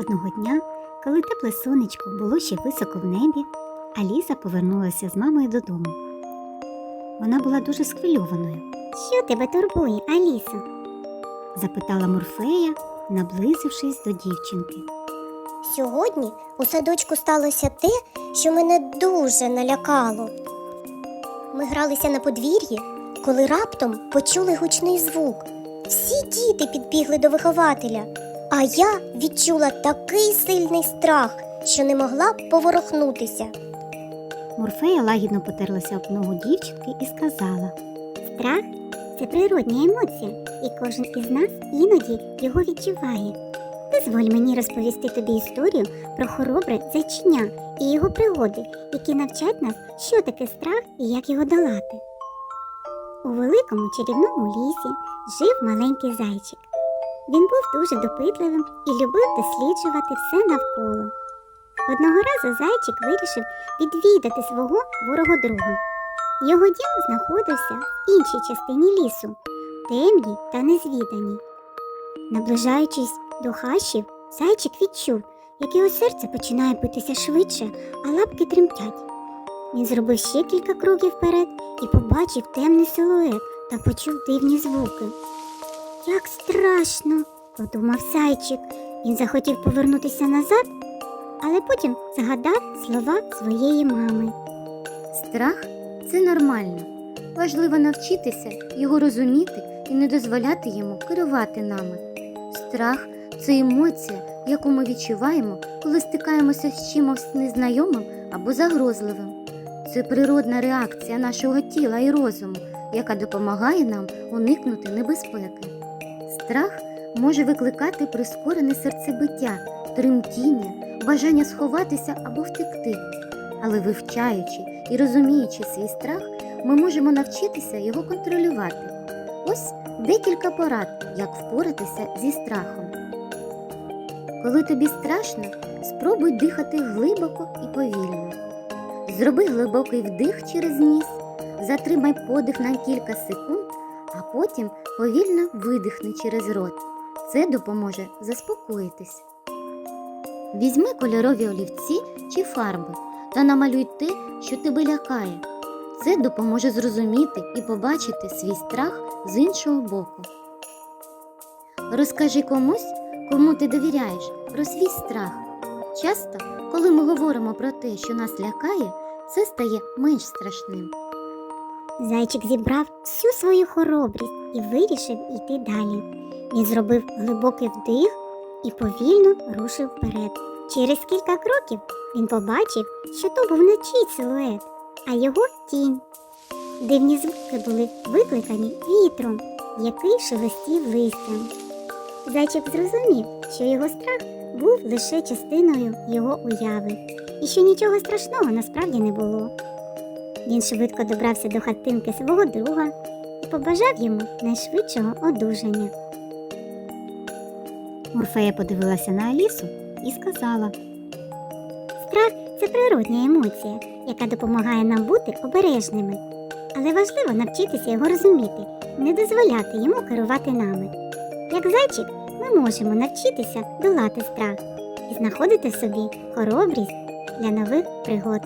Одного дня, коли тепле сонечко було ще високо в небі, Аліса повернулася з мамою додому. Вона була дуже схвильованою. Що тебе турбує, Алісо? запитала Морфея, наблизившись до дівчинки. Сьогодні у садочку сталося те, що мене дуже налякало. Ми гралися на подвір'ї, коли раптом почули гучний звук. Всі діти підбігли до вихователя, а я відчула такий сильний страх, що не могла поворухнутися. Морфея лагідно потерлася об ногу дівчинки і сказала: Страх це природня емоція, і кожен із нас іноді його відчуває. Дозволь мені розповісти тобі історію про хоробре зайчиня і його пригоди, які навчать нас, що таке страх і як його долати. У великому чарівному лісі жив маленький зайчик. Він був дуже допитливим і любив досліджувати все навколо. Одного разу зайчик вирішив відвідати свого ворого друга. Його дім знаходився в іншій частині лісу, темній та незвіданій. Наближаючись до хащів, зайчик відчув, як його серце починає битися швидше, а лапки тремтять. Він зробив ще кілька кроків вперед і побачив темний силует та почув дивні звуки. Як страшно, подумав зайчик. Він захотів повернутися назад, але потім згадав слова своєї мами. Страх це нормально. Важливо навчитися його розуміти і не дозволяти йому керувати нами. Страх це емоція, яку ми відчуваємо, коли стикаємося з чимось незнайомим або загрозливим. Це природна реакція нашого тіла і розуму, яка допомагає нам уникнути небезпеки. Страх може викликати прискорене серцебиття, тремтіння, бажання сховатися або втекти. Але вивчаючи і розуміючи свій страх, ми можемо навчитися його контролювати. Декілька порад, як впоратися зі страхом. Коли тобі страшно, спробуй дихати глибоко і повільно. Зроби глибокий вдих через ніс, затримай подих на кілька секунд, а потім повільно видихни через рот. Це допоможе заспокоїтись. Візьми кольорові олівці чи фарби та намалюй те, що тебе лякає. Це допоможе зрозуміти і побачити свій страх з іншого боку. Розкажи комусь, кому ти довіряєш, про свій страх. Часто, коли ми говоримо про те, що нас лякає, це стає менш страшним. Зайчик зібрав всю свою хоробрість і вирішив йти далі. Він зробив глибокий вдих і повільно рушив вперед. Через кілька кроків він побачив, що то був не чий силует, а його тінь. Дивні звуки були викликані вітром, який шелестів листям. Зайчик зрозумів, що його страх був лише частиною його уяви, і що нічого страшного насправді не було. Він швидко добрався до хатинки свого друга і побажав йому найшвидшого одужання. Морфея подивилася на Алісу і сказала: Страх це природня емоція, яка допомагає нам бути обережними. Але важливо навчитися його розуміти, не дозволяти йому керувати нами. Як зайчик, ми можемо навчитися долати страх і знаходити в собі хоробрість для нових пригод.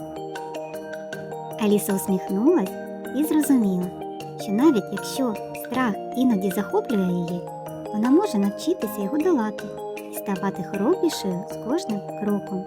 Аліса усміхнулась і зрозуміла, що навіть якщо страх іноді захоплює її, вона може навчитися його долати і ставати хоробрішою з кожним кроком.